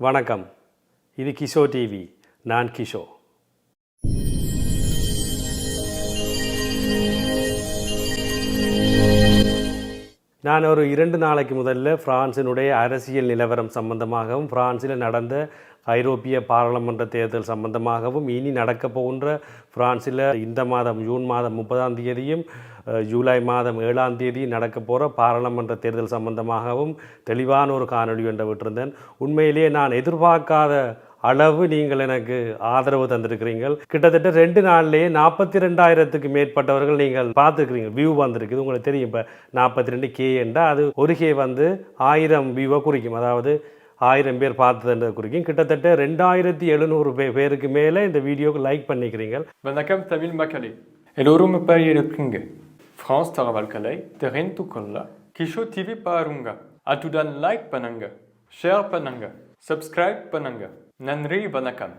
வணக்கம். இது கிஷோ டிவி. நான் கிஷோ. நான் ஒரு இரண்டு நாளைக்கு முதல்ல பிரான்சினுடைய அரசியல் நிலவரம் சம்பந்தமாகவும் பிரான்சில் நடந்த ஐரோப்பிய பாராளுமன்ற தேர்தல் சம்பந்தமாகவும் இனி நடக்க போகின்ற பிரான்சில் இந்த மாதம் ஜூன் மாதம் முப்பதாம் தேதியும் ஜூலை மாதம் ஏழாம் தேதி நடக்க போகிற பாராளுமன்ற தேர்தல் சம்பந்தமாகவும் தெளிவான ஒரு காணொளி ஒன்றை விட்டிருந்தேன். உண்மையிலேயே நான் எதிர்பார்க்காத அளவு நீங்கள் எனக்கு ஆதரவு தந்திருக்கிறீர்கள். கிட்டத்தட்ட ரெண்டு நாள்லேயே நாற்பத்தி ரெண்டாயிரத்துக்கு மேற்பட்டவர்கள் நீங்கள் பார்த்துருக்கிறீங்க. வியூ வந்திருக்குது. உங்களுக்கு தெரியும். இப்போ நாற்பத்தி ரெண்டு கே என்றால் அது ஒரு கே வந்து ஆயிரம் வியூவை குறிக்கும். அதாவது ஆயிரம் பேர் பார்த்ததுன்றது குறிக்கும். கிட்டத்தட்ட ரெண்டாயிரத்தி எழுநூறு பே பேருக்கு மேலே இந்த வீடியோக்கு லைக் பண்ணிக்கிறீங்க. வணக்கம். தமிழ் மக்களே எல்லோரும் இப்போ இருக்கீங்க. ஃப்ரான்ஸ் தகவல்களை தெரிந்து கொள்ள கிஷோ டிவி பாருங்க. அத்துடன் லைக் பண்ணுங்க ஷேர் பண்ணுங்க சப்ஸ்கிரைப் பண்ணுங்க. நன்றி வணக்கம்.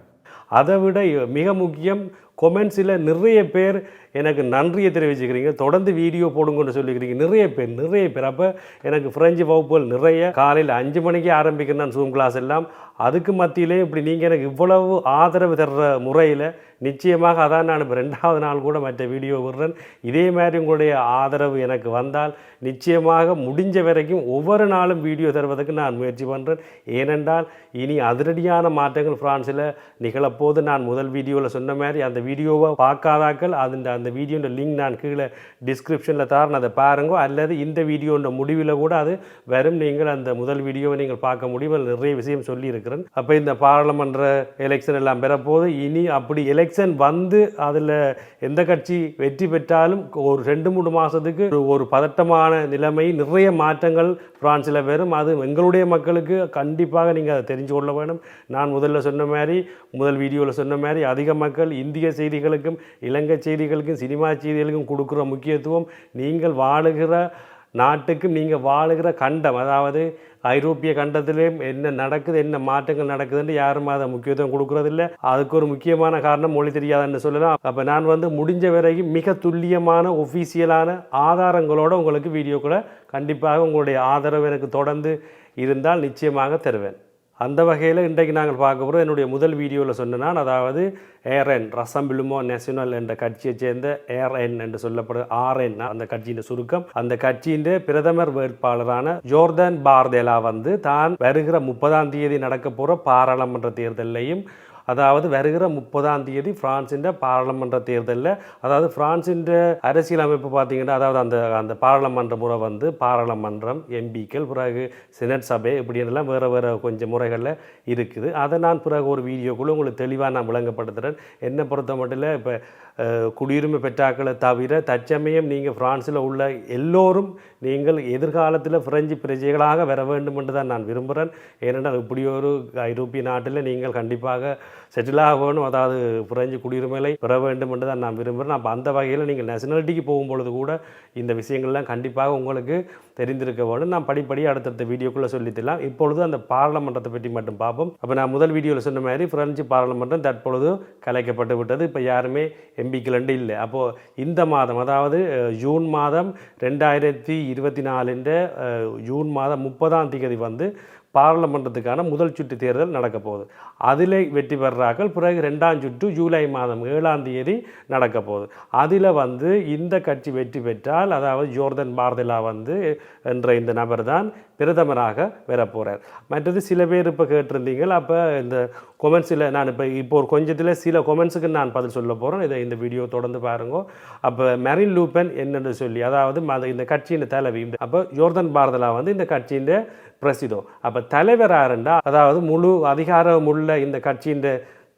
அதை விட மிக முக்கியம் கொமெண்ட்ஸில் நிறைய பேர் எனக்கு நன்றியை தெரிவிச்சுக்கிறீங்க. தொடர்ந்து வீடியோ போடுங்கன்னு சொல்லிக்கிறீங்க. நிறைய பேர் நிறைய பேர். அப்போ எனக்கு ஃப்ரெஞ்சு வகுப்புகள் நிறைய. காலையில் அஞ்சு மணிக்கு ஆரம்பிக்கிறேன் நான் ஜூம் கிளாஸ் எல்லாம். அதுக்கு மத்தியிலே இப்படி நீங்கள் எனக்கு இவ்வளவு ஆதரவு தர்ற முறையில் நிச்சயமாக அதான் நான் இப்போ ரெண்டாவது நாள் கூட மற்ற வீடியோ விடுறேன். இதே மாதிரி உங்களுடைய ஆதரவு எனக்கு வந்தால் நிச்சயமாக முடிஞ்ச வரைக்கும் ஒவ்வொரு நாளும் வீடியோ தருவதற்கு நான் முயற்சி பண்ணுறேன் ஏனென்றால் இனி அதிரடியான மாற்றங்கள் பிரான்ஸில் நிகழப்போது நான் முதல் வீடியோவில் சொன்ன மாதிரி அந்த வீடியோவை பார்க்காதாக்கள். அந்த அந்த வீடியோட லிங்க் நான் கீழே டிஸ்கிரிப்ஷனில் தரேன் அதை பாருங்க. அல்லது இந்த வீடியோன்ற முடிவில் கூட அது வரும். நீங்கள் அந்த முதல் வீடியோவை நீங்கள் பார்க்க முடியும். அதில் நிறைய விஷயம் சொல்லியிருக்கிறேன். அப்போ இந்த பாராளுமன்ற எலெக்ஷன் எல்லாம் பெறப்போது இனி அப்படி எலெக்ஷன் வந்து அதில் எந்த கட்சி வெற்றி பெற்றாலும் ஒரு ரெண்டு மூணு மாதத்துக்கு ஒரு- பதட்டமான நிலைமை நிறைய மாற்றங்கள் பிரான்ஸில் வரும். அது எங்களுடைய மக்களுக்கு கண்டிப்பாக நீங்கள் அதை தெரிஞ்சு கொள்ள வேணும் நான் முதல்ல சொன்ன மாதிரி முதல் வீடியோவில் சொன்ன மாதிரி அதிக மக்கள் இந்திய செய்திகளுக்கும் இலங்கை செய்திகளுக்கும் சினிமா செய்திகளுக்கும் கொடுக்குற முக்கியத்துவம் நீங்கள் வாழுகிற நாட்டுக்கும் நீங்கள் வாழுகிற கண்டம் அதாவது ஐரோப்பிய கண்டத்திலேயும் என்ன நடக்குது என்ன மாற்றங்கள் நடக்குதுன்னு யாரும் அதை முக்கியத்துவம் கொடுக்கறதில்ல. அதுக்கு ஒரு முக்கியமான காரணம் மொழி தெரியாதுன்னு சொல்லலாம். அப்போ நான் வந்து முடிஞ்ச வரைக்கும் மிக துல்லியமான ஒஃபீஷியலான ஆதாரங்களோட உங்களுக்கு வீடியோக்களை கண்டிப்பாக உங்களுடைய ஆதரவு எனக்கு தொடர்ந்து இருந்தால் நிச்சயமாக தருவேன். அந்த வகையில் இன்றைக்கு நாங்கள் பார்க்க போகிறோம் என்னுடைய முதல் வீடியோவில் சொன்னேன் அதாவது ஏர்என் ரசம்பிளுமோ நேஷனல் என்ற கட்சியைச் சேர்ந்த ஏர்என் என்று சொல்லப்படும் ஆர்என் அந்த கட்சியின் சுருக்கம். அந்த கட்சியின் பிரதமர் வேட்பாளரான ஜோர்தான் பார்தேலா வந்து தான் வருகிற முப்பதாம் தேதி நடக்க போகிற பாராளுமன்ற தேர்தலையும் அதாவது வருகிற முப்பதாம் தேதி பிரான்சின் பாராளுமன்ற தேர்தலில். அதாவது பிரான்சின் அரசியல் அமைப்பு பார்த்தீங்கன்னா அதாவது அந்த அந்த பாராளுமன்ற முறை வந்து பாராளுமன்றம் எம்பிக்கள் பிறகு செனட் சபை இப்படின்லாம் வேறு வேறு கொஞ்சம் முறைகளில் இருக்குது. அதை நான் பிறகு ஒரு வீடியோக்குள்ளே உங்களுக்கு தெளிவாக நான் விளங்கப்படுத்துகிறேன் என்னை பொறுத்த மட்டும் இப்போ குடியுரிமை பெற்றாக்களை தவிர தற்சமயம் நீங்கள் பிரான்ஸில் உள்ள எல்லோரும் நீங்கள் எதிர்காலத்தில் பிரெஞ்சு பிரஜைகளாக வர வேண்டும் என்று தான் நான் விரும்புகிறேன். ஏனென்றால் இப்படி ஒரு ஐரோப்பிய நாட்டில் நீங்கள் கண்டிப்பாக செட்டில் ஆகணும் அதாவது பிரெஞ்சு குடியுரிமைகளை பெற வேண்டும் என்று தான் நான் விரும்புகிறேன். அப்போ அந்த வகையில் நீங்கள் நேஷனாலிட்டிக்கு போகும்பொழுது கூட இந்த விஷயங்கள்லாம் கண்டிப்பாக உங்களுக்கு தெரிந்திருக்க வேணும் நான் படிப்படி அடுத்தடுத்த வீடியோக்குள்ளே சொல்லித்தரலாம் இப்பொழுது அந்த பாராளுமன்றத்தை பற்றி மட்டும் பார்ப்போம். அப்போ நான் முதல் வீடியோவில் சொன்ன மாதிரி பிரெஞ்சு பாராளுமன்றம் தற்பொழுது கலைக்கப்பட்டு விட்டது. இப்போ யாருமே எம்பிக்கள் இல்லை. அப்போது இந்த மாதம் அதாவது ஜூன் மாதம் ரெண்டாயிரத்தி இருபத்தி நாலுன்ற ஜூன் மாதம் முப்பதாம் தேதி வந்து பாராளுமன்றத்துக்கான முதல் சுற்று தேர்தல் நடக்க போகுது. அதில் வெற்றி பெறார்கள். பிறகு ரெண்டாம் சுற்று ஜூலை மாதம் ஏழாம் தேதி நடக்க போகுது. அதில் வந்து இந்த கட்சி வெற்றி பெற்றால் அதாவது ஜோர்தன் பாரதிலா வந்து என்ற இந்த நபர் தான் பிரதமராக வரப்போகிறார் மற்றது சில பேர் இப்போ கேட்டிருந்தீங்கள் அப்போ இந்த கொமெண்ட்ஸில் நான் இப்போ இப்போ ஒரு கொஞ்சத்தில் சில கொமெண்ட்ஸுக்கு நான் பதில் சொல்ல போகிறேன் இதை இந்த வீடியோ தொடர்ந்து பாருங்க. அப்போ மெரின் லூப்பன் என்னென்னு சொல்லி அதாவது மத- இந்த கட்சியின் தலைவி அப்போ ஜோர்தன் பார்தலா வந்து இந்த கட்சியின் பிரசிதோ அப்போ தலைவர் யாருண்டா? அதாவது முழு அதிகாரம் உள்ள இந்த கட்சியின்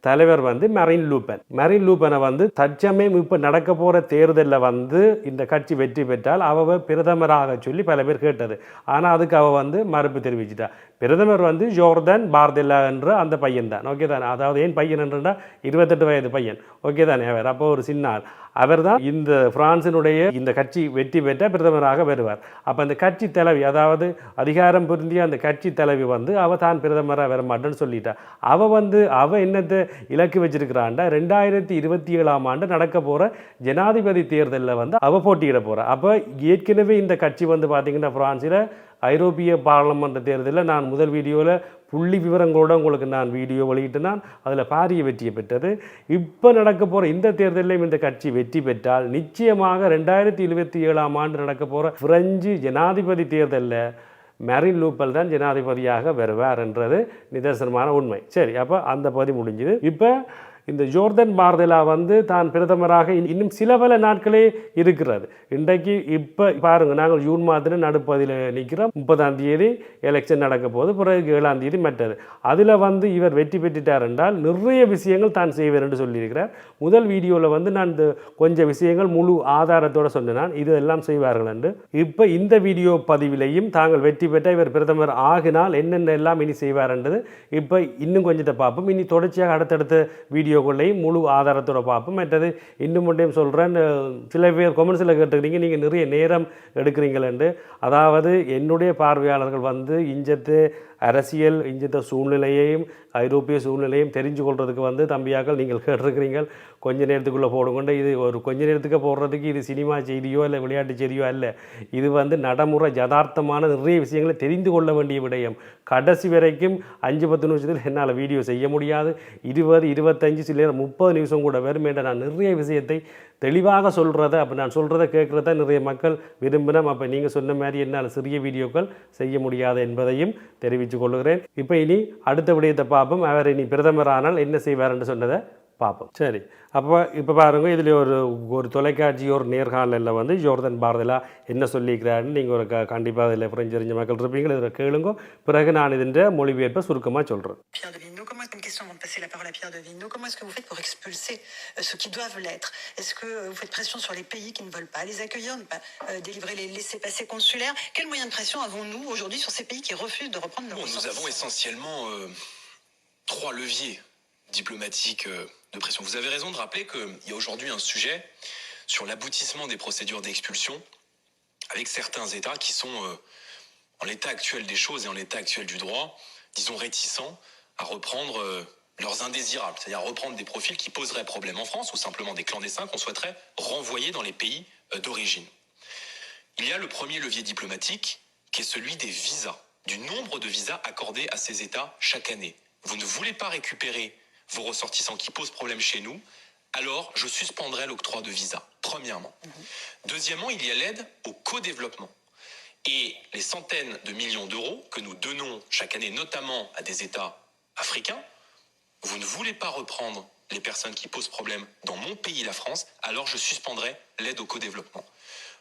தலைவர் வந்து மெரின் லூப்பன் மெரின் லூப்பனை வந்து தற்சமயம் இப்போ நடக்க போகிற தேர்தலில் வந்து இந்த கட்சி வெற்றி பெற்றால் அவ பிரதமராக சொல்லி பல பேர் கேட்டது. ஆனால் அதுக்கு அவள் வந்து மறுப்பு தெரிவிச்சிட்டா. பிரதமர் வந்து ஜோர்தன் பார்தெல்லா என்ற அந்த பையன் தான் ஓகே தானே? அதாவது ஏன் பையன் என்றால் இருபத்தெட்டு வயது பையன். ஓகே தானே? அவர் அப்போ ஒரு சின்னார் அவர் தான் இந்த பிரான்சினுடைய இந்த கட்சி வெற்றி பெற்ற பிரதமராக வருவார். அப்போ அந்த கட்சி தலைவி அதாவது அதிகாரம் பொருந்திய அந்த கட்சி தலைவி வந்து அவ தான் பிரதமராக வர மாட்டேன்னு சொல்லிட்டா. அவ வந்து அவ என்னத்தை இலக்கு வச்சிருக்கிறான்டா ரெண்டாயிரத்தி இருபத்தி ஏழாம் ஆண்டு நடக்க போகிற ஜனாதிபதி தேர்தலில் வந்து அவ போட்டியிட போகிறா அப்போ ஏற்கனவே இந்த கட்சி வந்து பார்த்திங்கன்னா பிரான்சில் ஐரோப்பிய பாராளுமன்ற தேர்தலில் நான் முதல் வீடியோவில் புள்ளி விவரங்களோட உங்களுக்கு நான் வீடியோ வெளியிட்டு நான் அதில் பாரிய வெற்றியை பெற்றது. இப்போ நடக்க போகிற இந்த தேர்தலிலும் இந்த கட்சி வெற்றி பெற்றால் நிச்சயமாக ரெண்டாயிரத்தி இருபத்தி ஏழாம் ஆண்டு நடக்க போகிற பிரெஞ்சு ஜனாதிபதி தேர்தலில் மெரின் லூப்பல் தான் ஜனாதிபதியாக வருவார் என்றது நிதர்சனமான உண்மை. சரி அப்போ அந்த பகுதி முடிஞ்சுது. இப்போ இந்த ஜோர்தன் பார்தலா வந்து தான் பிரதமராக இன்னும் சில பல நாட்களே இருக்கிறது இன்றைக்கு இப்போ பாருங்கள் நாங்கள் ஜூன் மாதத்தில் நடுப்பதில் நிற்கிறோம். முப்பதாம் தேதி எலெக்ஷன் நடக்க போது பிறகு ஏழாம் தேதி மற்றது. அதில் வந்து இவர் வெற்றி பெற்றுட்டார் என்றால் நிறைய விஷயங்கள் தான் செய்வார் என்று சொல்லியிருக்கிறார். முதல் வீடியோவில் வந்து நான் இந்த கொஞ்சம் விஷயங்கள் முழு ஆதாரத்தோடு சொன்னேன். இது எல்லாம் செய்வார்கள் என்று. இப்போ இந்த வீடியோ பதிவிலையும் தாங்கள் வெற்றி பெற்ற இவர் பிரதமர் ஆகினால் என்னென்ன எல்லாம் இனி செய்வார் என்றது. இப்போ இன்னும் கொஞ்சத்தை பார்ப்போம். இனி தொடர்ச்சியாக அடுத்தடுத்த வீடியோ வீடியோக்களையும் முழு ஆதாரத்தோட பார்ப்போம். மற்றது இன்னும் மட்டும் சொல்கிறேன் சில பேர் கொமெண்ட்ஸில் கேட்டுக்கிறீங்க நீங்கள் நிறைய நேரம் எடுக்கிறீங்களேண்டு. அதாவது என்னுடைய பார்வையாளர்கள் வந்து இஞ்சத்து அரசியல் இந்த சூழ்நிலையையும் ஐரோப்பிய சூழ்நிலையும் தெரிஞ்சு கொள்றதுக்கு வந்து தம்பியாக்கள் நீங்கள் கேட்டிருக்கிறீங்க. கொஞ்ச நேரத்துக்குள்ளே போடுங்கண்டு இது ஒரு கொஞ்ச நேரத்துக்கு போடுறதுக்கு இது சினிமா செய்தியோ இல்லை விளையாட்டு செய்தியோ அல்ல. இது வந்து நடைமுறை யதார்த்தமான நிறைய விஷயங்களை தெரிந்து கொள்ள வேண்டிய விடயம். கடைசி வரைக்கும் அஞ்சு பத்து நிமிஷத்தில் என்னால் வீடியோ செய்ய முடியாது. இருபது இருபத்தஞ்சு சில நேரம் முப்பது நிமிஷம் கூட வருமேட்ட நான் நிறைய விஷயத்தை தெளிவாக சொல்கிறத அப்போ நான் சொல்கிறத கேட்குறத நிறைய மக்கள் விரும்பினோம் அப்போ நீங்கள் சொன்ன மாதிரி என்னால் சிறிய வீடியோக்கள் செய்ய முடியாது என்பதையும் தெரிவித்துக் கொள்கிறேன். இப்போ இனி அடுத்த விடயத்தை பார்ப்போம். அவர் இனி பிரதமர் ஆனால் என்ன செய்வார் என்று சொன்னதை பார்ப்போம் சரி அப்போ இப்போ பாருங்க இதில் ஒரு ஒரு தொலைக்காட்சி ஒரு நேர்காணலில் வந்து ஜோர்தன் பாரதிலா என்ன சொல்லியிருக்கிறாருன்னு நீங்கள் ஒரு க கண்டிப்பாக அதில் புரிஞ்சறிஞ்ச மக்கள் இருப்பீங்க இதில் கேளுங்க பிறகு நான் இதன் மொழிபெயர்ப்பை சுருக்கமாக சொல்கிறேன் Pierre de Vigneault, comment est-ce une question avant de passer la parole à Pierre de Vigneault Comment est-ce que vous faites pour expulser euh, ceux qui doivent l'être Est-ce que euh, vous faites pression sur les pays qui ne veulent pas les accueillir, ne pas euh, délivrer les laissés-passer consulaires Quels moyens de pression avons-nous aujourd'hui sur ces pays qui refusent de reprendre leurs Bon, nous avons ressortissants essentiellement euh, trois leviers diplomatiques euh, de pression. Vous avez raison de rappeler qu'il y a aujourd'hui un sujet sur l'aboutissement des procédures d'expulsion avec certains États qui sont, euh, en l'état actuel des choses et en l'état actuel du droit, disons réticents à reprendre euh, leurs indésirables, c'est-à-dire reprendre des profils qui poseraient problème en France ou simplement des clandestins qu'on souhaiterait renvoyer dans les pays d'origine. Il y a le premier levier diplomatique qui est celui des visas, du nombre de visas accordés à ces États chaque année. Vous ne voulez pas récupérer vos ressortissants qui posent problème chez nous, alors je suspendrai l'octroi de visas, premièrement. Deuxièmement, il y a l'aide au co-développement. Et les centaines de millions d'euros que nous donnons chaque année, notamment à des États africains, vous ne voulez pas reprendre les personnes qui posent problème dans mon pays, la France, alors je suspendrai l'aide au co-développement.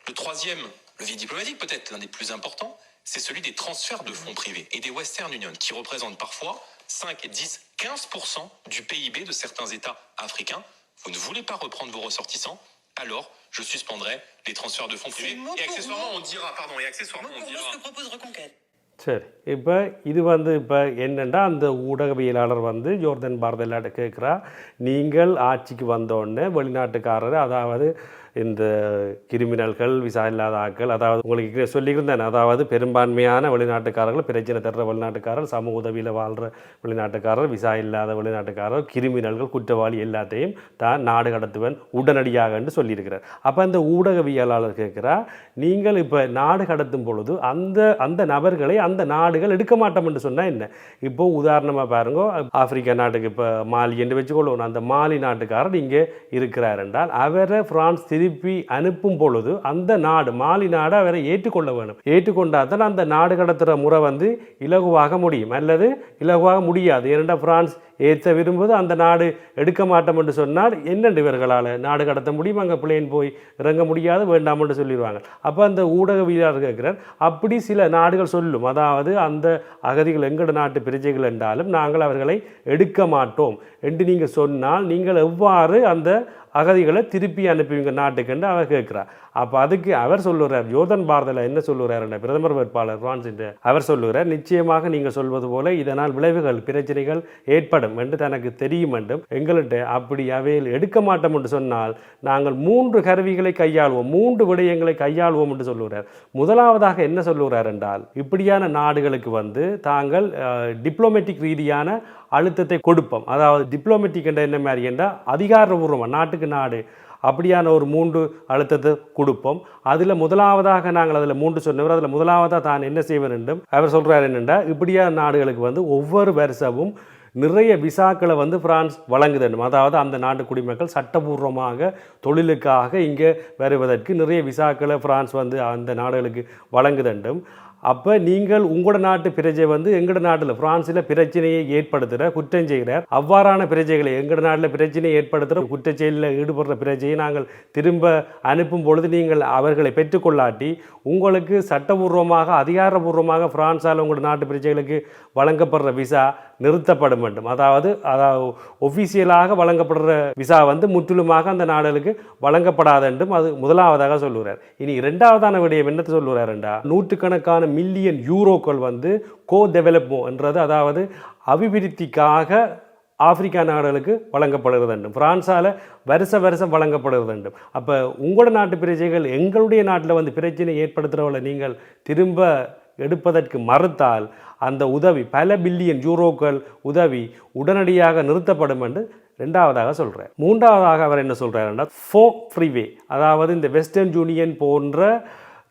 Le troisième levier diplomatique, peut-être l'un des plus importants, c'est celui des transferts de fonds privés et des Western Union, qui représentent parfois 5, 10, 15% du PIB de certains États africains. Vous ne voulez pas reprendre vos ressortissants, alors je suspendrai les transferts de fonds C'est privés. mot Et pour accessoirement, mot. on dira, pardon, et accessoirement, Mot on pour mot dira. ce que propose Reconquête. சரி இப்போ இது வந்து இப்போ என்னென்னா அந்த ஊடகவியலாளர் வந்து ஜோர்தன் பாரதலாட்ட கேட்குறா நீங்கள் ஆட்சிக்கு வந்தோடனே வெளிநாட்டுக்காரர் அதாவது இந்த கிரிமினல்கள் விசா இல்லாத ஆட்கள் அதாவது உங்களுக்கு சொல்லியிருந்தேன் அதாவது பெரும்பான்மையான வெளிநாட்டுக்காரர்கள் பிரச்சனை தர்ற வெளிநாட்டுக்காரர் சமூக உதவியில் வாழ்கிற வெளிநாட்டுக்காரர் விசா இல்லாத வெளிநாட்டுக்காரர் கிரிமினல்கள் குற்றவாளி எல்லாத்தையும் தான் நாடு கடத்துவன் உடனடியாக என்று சொல்லியிருக்கிறார். அப்போ அந்த ஊடகவியலாளர் கேட்குறா நீங்கள் இப்போ நாடு கடத்தும் பொழுது அந்த அந்த நபர்களை அந்த நாடுகள் எடுக்க மாட்டோம் என்று சொன்னால் என்ன? இப்போ உதாரணமாக பாருங்க ஆப்பிரிக்கா நாட்டுக்கு இப்போ மாலி என்று வச்சுக்கொள்ளுவோம் அந்த மாலி நாட்டுக்காரர் இங்கே இருக்கிறார் என்றால் அவரை பிரான்ஸ் திருப்பி அனுப்பும் பொழுது அந்த நாடு மாலி நாடு அவரை ஏற்றுக்கொள்ள வேணும். ஏற்றுக்கொண்டால் தான் அந்த நாடு கடத்துகிற முறை வந்து இலகுவாக முடியும். அல்லது இலகுவாக முடியாது. ஏனென்றால் பிரான்ஸ் ஏற்ற விரும்புவது அந்த நாடு எடுக்க மாட்டோம் என்று சொன்னால் என்னென்று இவர்களால்? நாடு கடத்த முடியும் அங்கே பிளேன் போய் இறங்க முடியாது வேண்டாம் என்று சொல்லிடுவாங்க. அப்போ அந்த ஊடகவியலாளர் கேட்கிறார் அப்படி சில நாடுகள் சொல்லும். அதாவது அந்த அகதிகள் எங்கட நாட்டு பிரஜைகள் என்றாலும் நாங்கள் அவர்களை எடுக்க மாட்டோம். என்று நீங்கள் சொன்னால் நீங்கள் எவ்வாறு அந்த அகதிகளை திருப்பி அனுப்புவீங்க நாட்டுக்குன்னு அவர் கேட்குறார் அப்போ அதுக்கு அவர் சொல்லுறார் யோதன் பாரதில் என்ன சொல்லுறார் என்ற பிரதமர் வேட்பாளர் பிரான்ஸ் என்று அவர் சொல்லுகிறார் நிச்சயமாக நீங்கள் சொல்வது போல இதனால் விளைவுகள் பிரச்சனைகள் ஏற்படும் என்று தனக்கு தெரியும் என்றும் எங்கள்கிட்ட அப்படி அவையில் எடுக்க மாட்டோம் என்று சொன்னால் நாங்கள் மூன்று கருவிகளை கையாளுவோம் மூன்று விடயங்களை கையாளுவோம் என்று சொல்லுகிறார் முதலாவதாக என்ன சொல்லுகிறார் என்றால் இப்படியான நாடுகளுக்கு வந்து தாங்கள் டிப்ளோமேட்டிக் ரீதியான அழுத்தத்தை கொடுப்போம். அதாவது டிப்ளோமேட்டிக் என்ற என்ன மாதிரி என்றால் அதிகாரபூர்வமாக நாட்டுக்கு நாடு அப்படியான ஒரு மூன்று அழுத்தத்தை கொடுப்போம். அதில் முதலாவதாக நாங்கள் அதில் மூன்று சொன்னவர். அதில் முதலாவதாக தான் என்ன செய்வேன் என்றும் அவர் சொல்கிறார் என்னென்னா இப்படியான நாடுகளுக்கு வந்து ஒவ்வொரு வருஷமும் நிறைய விசாக்களை வந்து பிரான்ஸ் வழங்குதண்டும் அதாவது அந்த நாட்டு குடிமக்கள் சட்டபூர்வமாக தொழிலுக்காக இங்கே வருவதற்கு நிறைய விசாக்களை பிரான்ஸ் வந்து அந்த நாடுகளுக்கு வழங்குதண்டும் அப்போ நீங்கள் உங்களோட நாட்டு பிரஜை வந்து எங்களோட நாட்டில் பிரான்ஸில் பிரச்சனையை ஏற்படுத்துகிற குற்றம் செய்கிறார் அவ்வாறான பிரஜைகளை எங்களோட நாட்டில் பிரச்சனையை ஏற்படுத்துகிற குற்றச்செயலில் ஈடுபடுற பிரஜையை நாங்கள் திரும்ப அனுப்பும் பொழுது நீங்கள் அவர்களை பெற்றுக்கொள்ளாட்டி உங்களுக்கு சட்டபூர்வமாக அதிகாரபூர்வமாக பிரான்ஸால் உங்களோட நாட்டு பிரஜைகளுக்கு வழங்கப்படுற விசா நிறுத்தப்படும் வேண்டும். அதாவது அதாவது ஒஃபிஷியலாக வழங்கப்படுற விசா வந்து முற்றிலுமாக அந்த நாடுகளுக்கு வழங்கப்படாது என்றும் அது முதலாவதாக சொல்லுகிறார். இனி இரண்டாவதான விடயம் என்னத்தை சொல்லுகிறாருண்டா நூற்றுக்கணக்கான மில்லியன் யூரோக்கள் வந்து கோ டெவலப்மோ என்றது அதாவது அபிவிருத்திக்காக ஆப்பிரிக்கா நாடுகளுக்கு வழங்கப்படுகிறது வேண்டும் பிரான்ஸால் வருஷ வருஷம் வழங்கப்படுகிறது வேண்டும் அப்போ உங்களோட நாட்டு பிரச்சனைகள் எங்களுடைய நாட்டில் வந்து பிரச்சனை ஏற்படுத்துகிறவளை நீங்கள் திரும்ப எடுப்பதற்கு மறுத்தால் அந்த உதவி பல பில்லியன் யூரோக்கள் உதவி உடனடியாக நிறுத்தப்படும் என்று ரெண்டாவதாக சொல்கிறார் மூன்றாவதாக அவர் என்ன சொல்கிறாருன்னா ஃபோ ஃப்ரீவே அதாவது இந்த வெஸ்டர்ன் யூனியன் போன்ற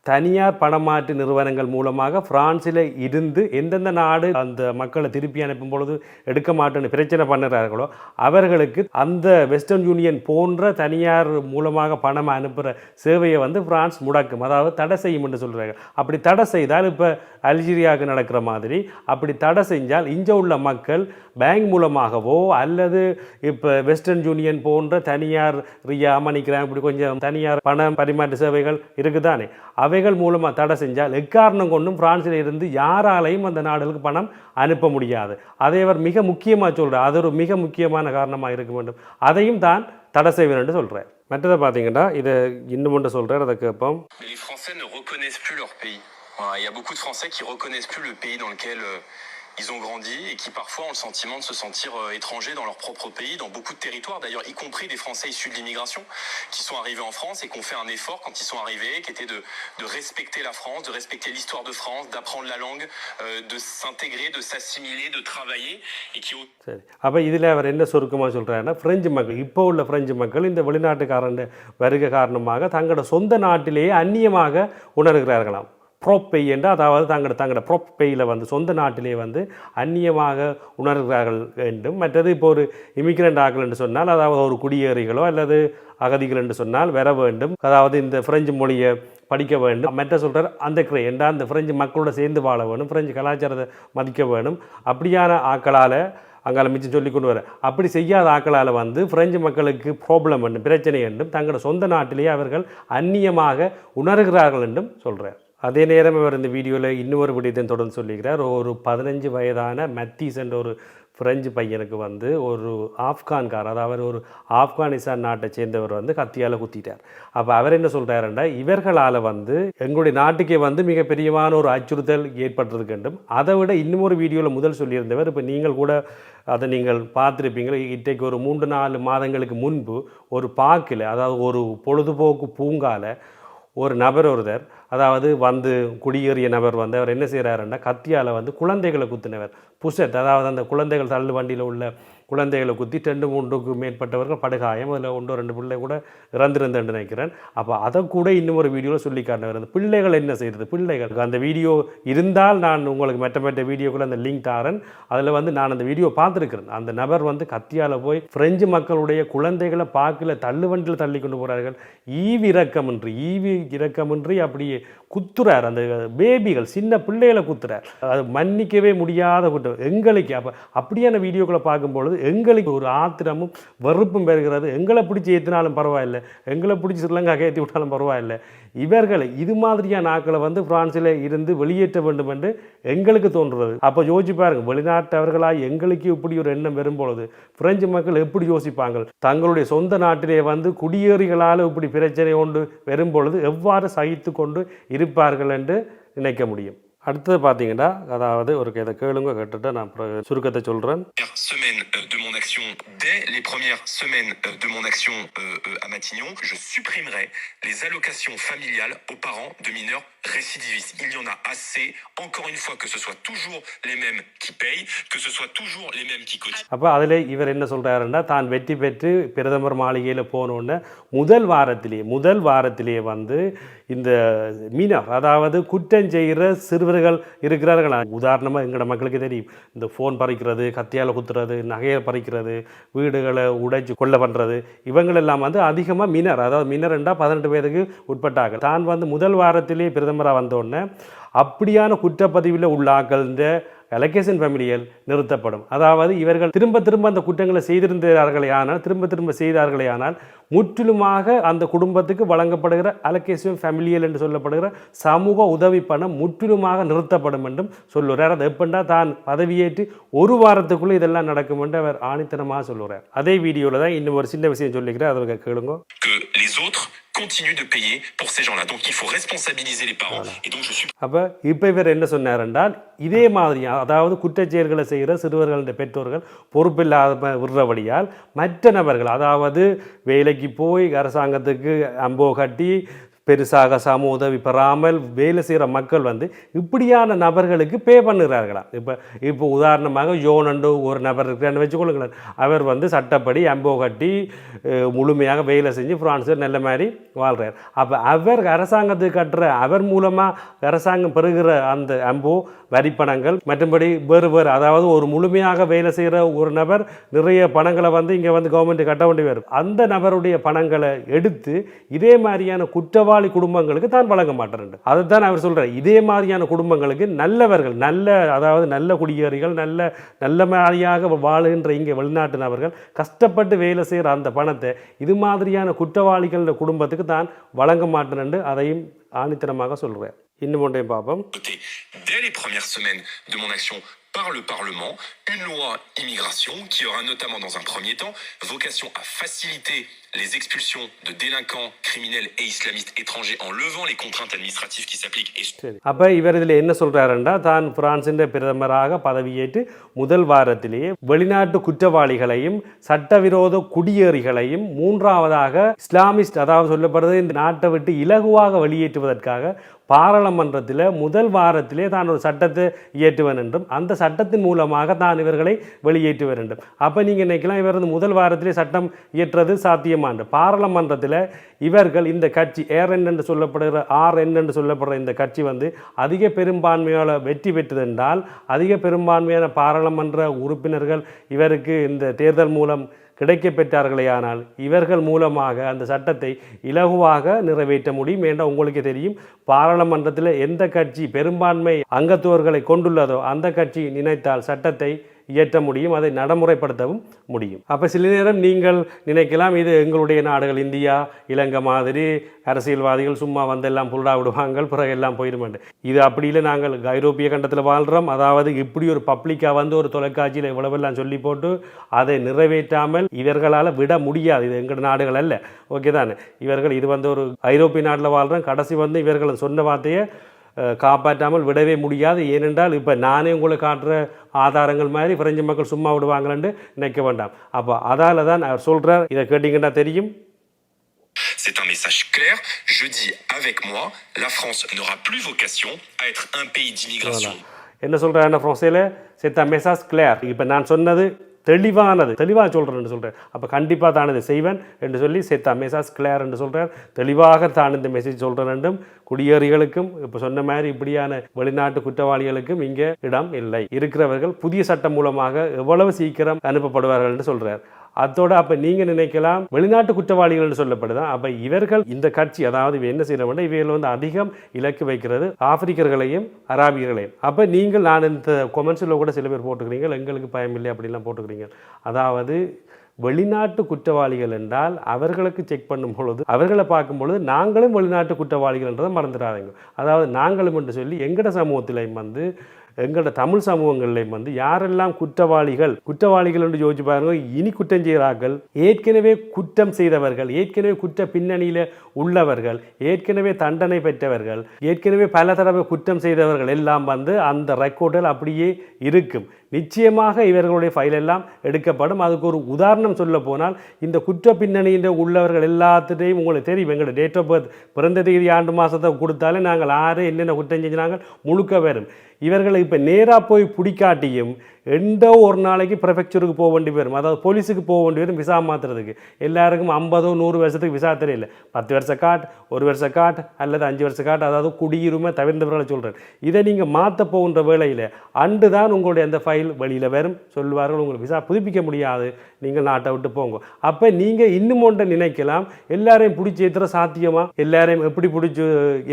தனியார் பணமாற்று நிறுவனங்கள் மூலமாக பிரான்சில் இருந்து எந்தெந்த நாடு அந்த மக்களை திருப்பி அனுப்பும் பொழுது எடுக்க மாட்டேன்னு பிரச்சனை பண்ணுறார்களோ அவர்களுக்கு அந்த வெஸ்டர்ன் யூனியன் போன்ற தனியார் மூலமாக பணம் அனுப்புகிற சேவையை வந்து பிரான்ஸ் முடக்கும். அதாவது தடை செய்யும் என்று சொல்கிறாங்க அப்படி தடை செய்தால் இப்போ அல்ஜீரியாவுக்கு நடக்கிற மாதிரி அப்படி தடை செஞ்சால் இங்கே உள்ள மக்கள் பேங்க் மூலமாகவோ அல்லது இப்போ வெஸ்டர்ன் யூனியன் போன்ற தனியார் ரியா மணிக்கிறாங்க இப்படி கொஞ்சம் தனியார் பண பரிமாற்ற சேவைகள் இருக்குதானே? அவைகள் மூலமாக தடை செஞ்சால் எக்காரணம் கொண்டும் பிரான்சில் இருந்து யாராலையும் அந்த நாடுகளுக்கு பணம் அனுப்ப முடியாது. அதை அவர் மிக முக்கியமாக சொல்கிறார் அது ஒரு மிக முக்கியமான காரணமாக இருக்க வேண்டும். அதையும் தான் தடை செய்வேன் என்று சொல்கிறார் மற்றதை பார்த்தீங்கன்னா இதை இன்னும் ஒன்று சொல்கிறார் அதை கேட்போம். Les Français ne reconnaissent plus leur pays. Il y a beaucoup de Français qui reconnaissent plus le pays dans lequel euh, ils ont grandi et qui parfois ont le sentiment de se sentir euh, étrangers dans leur propre pays, dans beaucoup de territoires, d'ailleurs, y compris des Français issus de l'immigration qui sont arrivés en France et qui ont fait un effort quand ils sont arrivés, qui était de, de respecter la France, de respecter l'histoire de France, d'apprendre la langue, euh, de s'intégrer, de s'assimiler, de travailler et qui ont சரி அப்போ இதில் அவர் என்ன சுருக்கமாக சொல்கிறாருன்னா French மக்கள் இப்போ உள்ள French மக்கள் இந்த வெளிநாட்டுக்காரன் வருகை காரணமாக தங்களோட சொந்த நாட்டிலேயே அந்நியமாக உணர்கிறார்களாம் ப்ரோப்பெய் என்று அதாவது தங்களோட தங்களோட ப்ரோப்பெயில் வந்து சொந்த நாட்டிலே வந்து அந்நியமாக உணர்கிறார்கள் என்றும் மற்றது இப்போ ஒரு இமிக்ரெண்ட் ஆகல் என்று சொன்னால் அதாவது ஒரு குடியேறிகளோ அல்லது அகதிகள் என்று சொன்னால் வர வேண்டும். அதாவது இந்த பிரெஞ்சு மொழியை படிக்க வேண்டும். மற்ற சொல்கிறார் அந்த கிரே அந்த பிரெஞ்சு மக்களோட சேர்ந்து வாழ வேணும் பிரெஞ்சு கலாச்சாரத்தை மதிக்க வேணும். அப்படியான ஆக்களால் அங்கால மிச்சம் சொல்லி கொண்டு வர அப்படி செய்யாத ஆக்களால் வந்து பிரெஞ்சு மக்களுக்கு ப்ராப்ளம் என்றும் பிரச்சனை என்றும் தங்களோட சொந்த நாட்டிலேயே அவர்கள் அந்நியமாக உணர்கிறார்கள் என்றும் சொல்கிறார் அதே நேரம் இவர் இந்த வீடியோவில் இன்னொரு விடயத்தையும் தொடர்ந்து சொல்லிக்கிறார் ஒரு பதினஞ்சு வயதான மத்தீஸ் என்ற ஒரு ஃப்ரெஞ்சு பையனுக்கு வந்து ஒரு ஆப்கான்கார் அதாவது ஒரு ஆப்கானிஸ்தான் நாட்டை சேர்ந்தவர் வந்து கத்தியால் குத்திட்டார். அப்போ அவர் என்ன சொல்கிறாருன்னா இவர்களால் வந்து எங்களுடைய நாட்டுக்கே வந்து மிகப்பெரியமான ஒரு அச்சுறுத்தல் ஏற்பட்டிருக்கு அதை விட இன்னும் ஒரு வீடியோவில் முதல் சொல்லியிருந்தவர் இப்போ நீங்கள் கூட அதை நீங்கள் பார்த்துருப்பீங்க இன்றைக்கு ஒரு மூன்று நாலு மாதங்களுக்கு முன்பு ஒரு பார்க்கில் அதாவது ஒரு பொழுதுபோக்கு பூங்காவில் ஒரு நபர் ஒருத்தர் அதாவது வந்து குடியேறிய நபர் வந்து அவர் என்ன செய்கிறாருன்னா கத்தியால் வந்து குழந்தைகளை குத்தினவர். புஷத் அதாவது அந்த குழந்தைகள் தள்ளு வண்டியில் உள்ள குழந்தைகளை குத்தி ரெண்டு மூன்றுக்கு மேற்பட்டவர்கள் படுகாயம் அதில் ஒன்று ரெண்டு பிள்ளை கூட இறந்திருந்தேன்னு நினைக்கிறேன். அப்போ அதை கூட இன்னும் ஒரு வீடியோவில் சொல்லி காட்டினவர் அந்த பிள்ளைகள் என்ன செய்கிறது பிள்ளைகளுக்கு அந்த வீடியோ இருந்தால் நான் உங்களுக்கு மெட்ட மெட்ட வீடியோக்குள்ள அந்த லிங்க் தாரேன். அதில் வந்து நான் அந்த வீடியோ பார்த்துருக்கிறேன். அந்த நபர் வந்து கத்தியால் போய் ஃப்ரெஞ்சு மக்களுடைய குழந்தைகளை பார்க்கல தள்ளு வண்டியில் தள்ளி கொண்டு போகிறார்கள் ஈவி இறக்கமின்றி ஈவி இறக்கமின்றி அப்படியே குத்துறார். அந்த பேபிகள் சின்ன பிள்ளைகளை குத்துறார். அது மன்னிக்கவே முடியாத குற்றம். எங்களுக்கு அப்போ அப்படியான வீடியோக்களை பார்க்கும்பொழுது எங்களுக்கு ஒரு ஆத்திரமும் வெறுப்பும் பெறுகிறது. எங்களை பிடிச்சி ஏற்றினாலும் பரவாயில்லை. எங்களை பிடிச்சி ஸ்ரீலங்கா ஏற்றி விட்டாலும் பரவாயில்லை. இவர்களை இது மாதிரியான ஆட்களை வந்து பிரான்சில் இருந்து வெளியேற்ற வேண்டும் என்று எங்களுக்கு தோன்றுறது அப்போ யோசிச்சு பாருங்கள் வெளிநாட்டவர்களாக எங்களுக்கு இப்படி ஒரு எண்ணம் வரும்பொழுது பிரெஞ்சு மக்கள் எப்படி யோசிப்பாங்க தங்களுடைய சொந்த நாட்டிலே வந்து குடியேறிகளால் இப்படி பிரச்சனை கொண்டு வரும்பொழுது எவ்வாறு சகித்து கொண்டு இருப்பார்கள் என்று நினைக்க முடியும். அடுத்தது பார்த்தீங்கன்னா அதாவது ஒரு இதை கேளுங்க கேட்டுட்டு நான் சுருக்கத்தை சொல்கிறேன் semaine euh, de mon action, dès les premières semaines euh, de mon action euh, euh, à Matignon, je supprimerai les allocations familiales aux parents de mineurs récidivistes. Il y en a assez, encore une fois, que ce soit toujours les mêmes qui payent, que ce soit toujours les mêmes qui cotisent. அப்போ அதில் இவர் என்ன சொல்கிறாருன்னா தான் வெற்றி பெற்று பிரதமர் மாளிகையில் போனோடனே முதல் வாரத்திலேயே முதல் வாரத்திலேயே வந்து இந்த மீனர் அதாவது குற்றம் செய்கிற சிறுவர்கள் இருக்கிறார்களா? உதாரணமாக எங்களோட மக்களுக்கு தெரியும். இந்த ஃபோன் பறிக்கிறது கத்தியால் குத்துறது நகையை பறிக்கிறது வீடுகளை உடைச்சு கொள்ள பண்ணுறது இவங்களெல்லாம் வந்து அதிகமாக மினர் அதாவது மினர்ண்டா பதினெட்டு பேருக்கு உட்பட்டாங்க தான் வந்து முதல் வாரத்திலேயே பிரதமராக வந்தோடனே அப்படியான குற்றப்பதிவில் உள்ள ஆக்கள்ன்ற ஃபேமிலியில் நிறுத்தப்படும். அதாவது இவர்கள் திரும்ப திரும்ப அந்த குற்றங்களை செய்திருந்தார்களே ஆனால் திரும்ப திரும்ப செய்தார்களே ஆனால் முற்றிலுமாக அந்த குடும்பத்துக்கு வழங்கப்படுகிற அலகேஷன் ஃபேமிலியல் என்று சொல்லப்படுகிற சமூக உதவி பணம் முற்றிலுமாக நிறுத்தப்படும் என்றும் சொல்லுறார். அது எப்படின்னா தான் பதவியேற்று ஒரு வாரத்துக்குள்ளே இதெல்லாம் நடக்கும் என்று அவர் ஆணித்தனமாக சொல்லுறார். அதே வீடியோவில் தான் இன்னும் ஒரு சின்ன விஷயம் சொல்லிக்கிறேன். அதற்கு கேளுங்க. Continuent de payer pour ces gens-là. Donc il faut responsabiliser les parents. Et donc je suis அப்போ இப்போ இவர் என்ன சொன்னார் என்றால் இதே மாதிரி அதாவது குற்றச்செயல்களை செய்கிற சிறுவர்களுடைய பெற்றோர்கள் பொறுப்பில்லாத விடுறபடியால் மற்ற நபர்கள் அதாவது வேலைக்கு போய் அரசாங்கத்துக்கு அம்போ கட்டி பெருசாக சம உதவி பெறாமல் வேலை செய்கிற மக்கள் வந்து இப்படியான நபர்களுக்கு பே பண்ணுகிறார்களாம் இப்போ இப்போ உதாரணமாக யோனண்டு ஒரு நபர் இருக்கிறான்னு வச்சுக்கொள்ளுங்களேன். அவர் வந்து சட்டப்படி அம்போ கட்டி முழுமையாக வேலை செஞ்சு ஃப்ரான்ஸில் நல்ல மாதிரி வாழ்கிறார் அப்போ அவர் அரசாங்கத்துக்கு கட்டுற அவர் மூலமாக அரசாங்கம் பெறுகிற அந்த அம்போ வரிப்பணங்கள் மற்றும்படி வேறு வேறு அதாவது ஒரு முழுமையாக வேலை செய்கிற ஒரு நபர் நிறைய பணங்களை வந்து இங்கே வந்து கவர்மெண்ட் கட்ட வேண்டி வரும் அந்த நபருடைய பணங்களை எடுத்து இதே மாதிரியான குற்றவாளி குடும்பங்களுக்கு தான் வழங்க மாட்டேன் தான் அவர் சொல்கிறார் இதே மாதிரியான குடும்பங்களுக்கு நல்லவர்கள் நல்ல அதாவது நல்ல குடியேறிகள் நல்ல நல்ல மாதிரியாக வாழுகின்ற இங்கே வெளிநாட்டு நபர்கள் கஷ்டப்பட்டு வேலை செய்கிற அந்த பணத்தை இது மாதிரியான குற்றவாளிகள குடும்பத்துக்கு தான் வழங்க மாட்டேன் அதையும் ஆணித்தனமாக சொல்கிறேன் இன்னும் ஒன்றையும் பார்ப்போம். Par le Parlement une loi immigration qui aura notamment dans un premier temps vocation à faciliter les expulsions de délinquants, criminels et islamistes étrangers en levant les contraintes administratives qui s'appliquent et அப்போ இவர் இதில் என்ன சொல்கிறாருண்டா தான் பிரான்சின் பிரதமராக பதவியேற்று முதல் வாரத்திலேயே வெளிநாட்டு குற்றவாளிகளையும் சட்டவிரோத குடியேறிகளையும் மூன்றாவதாக இஸ்லாமிஸ்ட் அதாவது சொல்லப்படுறது இந்த நாட்டை விட்டு இலகுவாக வெளியேற்றுவதற்காக பாராளுமன்றத்தில் முதல் வாரத்திலே தான் ஒரு சட்டத்தை இயற்றுவன் என்றும் அந்த சட்டத்தின் மூலமாக தான் இவர்களை வெளியேற்றுவர் என்றும். அப்போ நீங்கள் நினைக்கலாம் இவர் வந்து முதல் வாரத்திலே சட்டம் இயற்றது சாத்தியமாண்டு பாராளுமன்றத்தில் இவர்கள் இந்த கட்சி ஏர்என் என்று சொல்லப்படுகிற ஆர்என் என்று சொல்லப்படுற இந்த கட்சி வந்து அதிக பெரும்பான்மையால் வெற்றி பெற்றது என்றால் அதிக பெரும்பான்மையான பாராளுமன்ற உறுப்பினர்கள் இவருக்கு இந்த தேர்தல் மூலம் கிடைக்க பெற்றார்களேயானால் இவர்கள் மூலமாக அந்த சட்டத்தை இலகுவாக நிறைவேற்ற முடியும் என்ற உங்களுக்கு தெரியும்? பாராளுமன்றத்தில் எந்த கட்சி பெரும்பான்மை அங்கத்துவர்களை கொண்டுள்ளதோ அந்த கட்சி நினைத்தால் சட்டத்தை இயற்ற முடியும் அதை நடைமுறைப்படுத்தவும் முடியும். அப்போ சில நேரம் நீங்கள் நினைக்கலாம் இது எங்களுடைய நாடுகள் இந்தியா இலங்கை மாதிரி அரசியல்வாதிகள் சும்மா வந்தெல்லாம் புல்லா விடுவாங்க பிறகு எல்லாம் போயிடுமாண்டு இது அப்படி இல்லை நாங்கள் ஐரோப்பிய கண்டத்தில் வாழ்கிறோம் அதாவது இப்படி ஒரு பப்ளிக்காக வந்து ஒரு தொலைக்காட்சியில் இவ்வளவெல்லாம் சொல்லி போட்டு அதை நிறைவேற்றாமல் இவர்களால் விட முடியாது. இது எங்கள் நாடுகள் அல்ல. ஓகே தானே? இவர்கள் இது வந்து ஒரு ஐரோப்பிய நாட்டில் வாழ்கிறோம் கடைசி வந்து இவர்கள் சொன்ன வார்த்தையை காப்பாற்றாமல் விடவே முடியாது. ஏனென்றால் இப்போ நானே உங்களுக்கு காட்டுற ஆதாரங்கள் மாதிரி பிரெஞ்சு மக்கள் சும்மா விடுவாங்களேன்னு நினைக்க வேண்டாம். அப்போ அதால தான் அவர் சொல்கிறார் இதை கேட்டிங்கன்னா தெரியும். C'est un message clair. Je dis avec moi, la France n'aura plus vocation à être un pays d'immigration. என்ன சொல்கிறாருன்னா ஃப்ரான்ஸில் செத்த மெசாஸ் கிளியர் இப்போ நான் சொன்னது தெளிவானது. தெளிவாக சொல்கிறேன்னு சொல்கிறேன் அப்போ கண்டிப்பாக தான் இதை செய்வேன் என்று சொல்லி சேத்தா மெசாஸ் கிளியர் என்று சொல்கிறார் தெளிவாக தான் இந்த மெசேஜ் சொல்கிறேன் என்றும் குடியேறிகளுக்கும் இப்போ சொன்ன மாதிரி இப்படியான வெளிநாட்டு குற்றவாளிகளுக்கும் இங்கே இடம் இல்லை. இருக்கிறவர்கள் புதிய சட்டம் மூலமாக எவ்வளவு சீக்கிரம் அனுப்பப்படுவார்கள் என்று சொல்கிறார் அதோட அப்போ நீங்கள் நினைக்கலாம் வெளிநாட்டு குற்றவாளிகள்னு சொல்லப்படுதான். அப்போ இவர்கள் இந்த கட்சி அதாவது இவ என்ன செய்யறவங்க இவர்கள் வந்து அதிகம் இலக்கு வைக்கிறது ஆப்பிரிக்கர்களையும் அராபியர்களையும். அப்போ நீங்கள் நான் இந்த கொமெண்ட்ஸில் கூட சில பேர் போட்டுக்கிறீங்க எங்களுக்கு பயம் இல்லை அப்படிலாம் போட்டுக்கிறீங்க. அதாவது வெளிநாட்டு குற்றவாளிகள் என்றால் அவர்களுக்கு செக் பண்ணும் பொழுது அவர்களை பார்க்கும் பொழுது நாங்களும் வெளிநாட்டு குற்றவாளிகள் என்றதை மறந்துடாதீங்க. அதாவது நாங்களும் என்று சொல்லி எங்கட சமூகத்திலையும் வந்து எங்களோட தமிழ் சமூகங்கள்லையும் வந்து யாரெல்லாம் குற்றவாளிகள் குற்றவாளிகள் என்று யோசிச்சு பாருங்க இனி குற்றம் செய்கிறார்கள். ஏற்கனவே குற்றம் செய்தவர்கள் ஏற்கனவே குற்ற பின்னணியில் உள்ளவர்கள் ஏற்கனவே தண்டனை பெற்றவர்கள் ஏற்கனவே பல தடவை குற்றம் செய்தவர்கள் எல்லாம் வந்து அந்த ரெக்கார்டில் அப்படியே இருக்கும். நிச்சயமாக இவர்களுடைய ஃபைல் எல்லாம் எடுக்கப்படும். அதுக்கு ஒரு உதாரணம் சொல்ல போனால் இந்த குற்ற பின்னணியில் உள்ளவர்கள் எல்லாத்துட்டையும் உங்களுக்கு தெரியும். எங்களோட டேட் ஆஃப் பர்த் பிறந்த தேதி ஆண்டு மாதத்தை கொடுத்தாலே நாங்கள் ஆறு என்னென்ன குற்றம் செஞ்சினாங்க? முழுக்க வரும் இவர்களை இப்போ நேராக போய் பிடிக்காட்டியும் எண்டோ ஒரு நாளைக்கு ப்ரெஃபெக்சருக்கு போக வேண்டி வரும் அதாவது போலீஸுக்கு போக வேண்டி வரும் விசா மாற்றுறதுக்கு எல்லாருக்கும் ஐம்பதோ நூறு வருஷத்துக்கு விசா தெரியல பத்து வருஷ காட் ஒரு வருஷ காட் அல்லது அஞ்சு வருஷ காட் அதாவது குடியுரிமை தவிர்ந்தவர்களை சொல்கிறேன் இதை நீங்கள் மாற்ற போகின்ற வேளையில் அன்று தான் உங்களுடைய அந்த ஃபைல் வெளியில் வரும். சொல்லுவார்கள் உங்களுக்கு விசா புதுப்பிக்க முடியாது. நீங்கள் நாட்டை விட்டு போங்க. அப்போ நீங்கள் இன்னும் ஒன்றை நினைக்கலாம். எல்லாரையும் பிடிச்சி ஏற்றுற சாத்தியமா? எல்லாரையும் எப்படி பிடிச்சி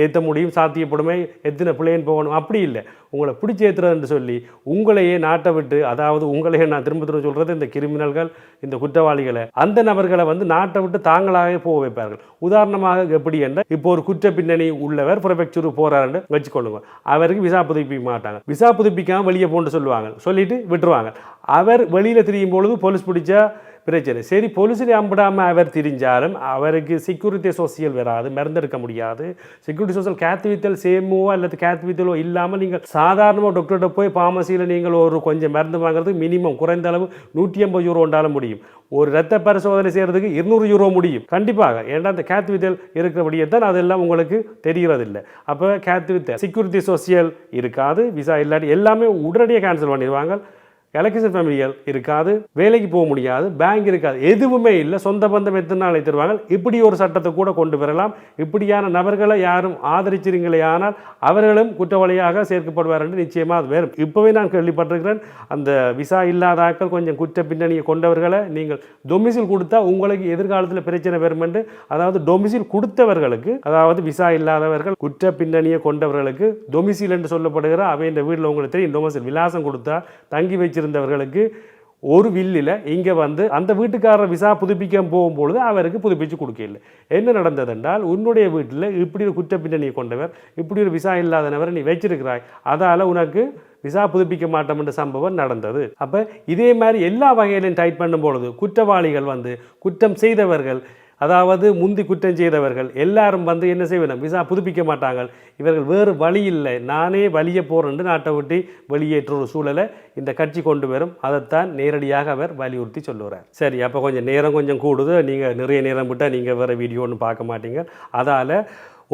ஏற்ற முடியும்? சாத்தியப்படுமே? எத்தனை பிள்ளைன்னு போகணும்? அப்படி இல்லை. உங்களை பிடிச்சி ஏற்றுறதுன்னு சொல்லி உங்களையே நாட்டை விட்டு அதாவது உங்களையே நான் திரும்ப திரும்ப சொல்கிறது இந்த கிரிமினல்கள் இந்த குற்றவாளிகளை அந்த நபர்களை வந்து நாட்டை விட்டு தாங்களாகவே போக வைப்பார்கள். உதாரணமாக எப்படி என்ற இப்போ ஒரு குற்ற பின்னணி உள்ளவர் ப்ரொஃபெக்சருக்கு போகிறாருன்னு வச்சுக்கொள்ளுங்க. அவருக்கு விசா புதுப்பிக்க மாட்டாங்க. விசா புதுப்பிக்காம வெளியே போன்னு சொல்லுவாங்க. சொல்லிட்டு விட்டுருவாங்க. அவர் வெளியில் திரியும் பொழுது போலீஸ் பிடிச்சா பிரச்சனை சரி போலீஸில் அம்பிடாமல் அவர் திரிஞ்சாலும் அவருக்கு செக்யூரிட்டி சோசியல் வராது மருந்தெடுக்க முடியாது. செக்யூரிட்டி சோசியல் கேத்வித்தல் சேமோ அல்லது கேத்வித்தலோ இல்லாமல் நீங்கள் சாதாரணமாக டாக்டர்கிட்ட போய் ஃபார்மசியில் நீங்கள் ஒரு கொஞ்சம் மருந்து வாங்குறதுக்கு மினிமம் குறைந்த அளவு நூற்றி ஐம்பது யூரோ உண்டாலும் முடியும். ஒரு ரத்த பரிசோதனை செய்கிறதுக்கு இருநூறு யூரோ முடியும். கண்டிப்பாக ஏன்னா அந்த கேத்வித்தல் இருக்கிறபடியே தான் அதெல்லாம் உங்களுக்கு தெரிகிறதில்லை. அப்போ கேத்துவித்தல் செக்யூரிட்டி சோசியல் இருக்காது விசா இல்லாட்டி எல்லாமே உடனடியாக கேன்சல் பண்ணிடுவாங்க. எலக்ட்ரிஷன் ஃபேமிலிகள் இருக்காது வேலைக்கு போக முடியாது பேங்க் இருக்காது. எதுவுமே இல்லை. சொந்த பந்தம் எத்தனை நாள் தருவாங்க இப்படி ஒரு சட்டத்தை கூட கொண்டு வரலாம். இப்படியான நபர்களை யாரும் ஆதரிச்சிருங்களே ஆனால் அவர்களும் குற்றவாளியாக சேர்க்கப்படுவார் என்று நிச்சயமாக அது வேறும். இப்போவே நான் கேள்விப்பட்டிருக்கிறேன். அந்த விசா இல்லாதாக்கள் கொஞ்சம் குற்ற பின்னணியை கொண்டவர்களை நீங்கள் டொமிசில் கொடுத்தா உங்களுக்கு எதிர்காலத்தில் பிரச்சனை வரும் என்று அதாவது டொமிசில் கொடுத்தவர்களுக்கு அதாவது விசா இல்லாதவர்கள் குற்ற பின்னணியை கொண்டவர்களுக்கு டொமிசில் என்று சொல்லப்படுகிற அவை இந்த வீட்டில் உங்களுக்கு தெரியும் டொமிசில் விலாசம் கொடுத்தா தங்கி வச்சு வச்சுருந்தவர்களுக்கு ஒரு வில்லில் இங்கே வந்து அந்த வீட்டுக்காரர் விசா புதுப்பிக்க போகும்பொழுது அவருக்கு புதுப்பிச்சு கொடுக்கல. என்ன நடந்ததென்றால் உன்னுடைய வீட்டில் இப்படி ஒரு குற்ற பின்னணியை கொண்டவர் இப்படி ஒரு விசா இல்லாதனவர் நீ வச்சிருக்கிறாய். அதால் உனக்கு விசா புதுப்பிக்க மாட்டோம் என்ற சம்பவம் நடந்தது. அப்போ இதே மாதிரி எல்லா வகையிலையும் டைட் பண்ணும் பொழுது குற்றவாளிகள் வந்து குற்றம் செய்தவர்கள் அதாவது முந்தி குற்றம் செய்தவர்கள் எல்லாரும் வந்து என்ன செய்வேன் விசா புதுப்பிக்க மாட்டாங்க. இவர்கள் வேறு வழி இல்லை. நானே வழிய போகிறேன்னு நாட்டை விட்டு வெளியேற்ற ஒரு சூழலை இந்த கட்சி கொண்டு வரும். அதைத்தான் நேரடியாக அவர் வலியுறுத்தி சொல்லுவார் சரி அப்போ கொஞ்சம் நேரம் கொஞ்சம் கூடுது. நீங்கள் நிறைய நேரம் விட்டால் நீங்கள் வேறு வீடியோ ஒன்று பார்க்க மாட்டீங்க. அதால்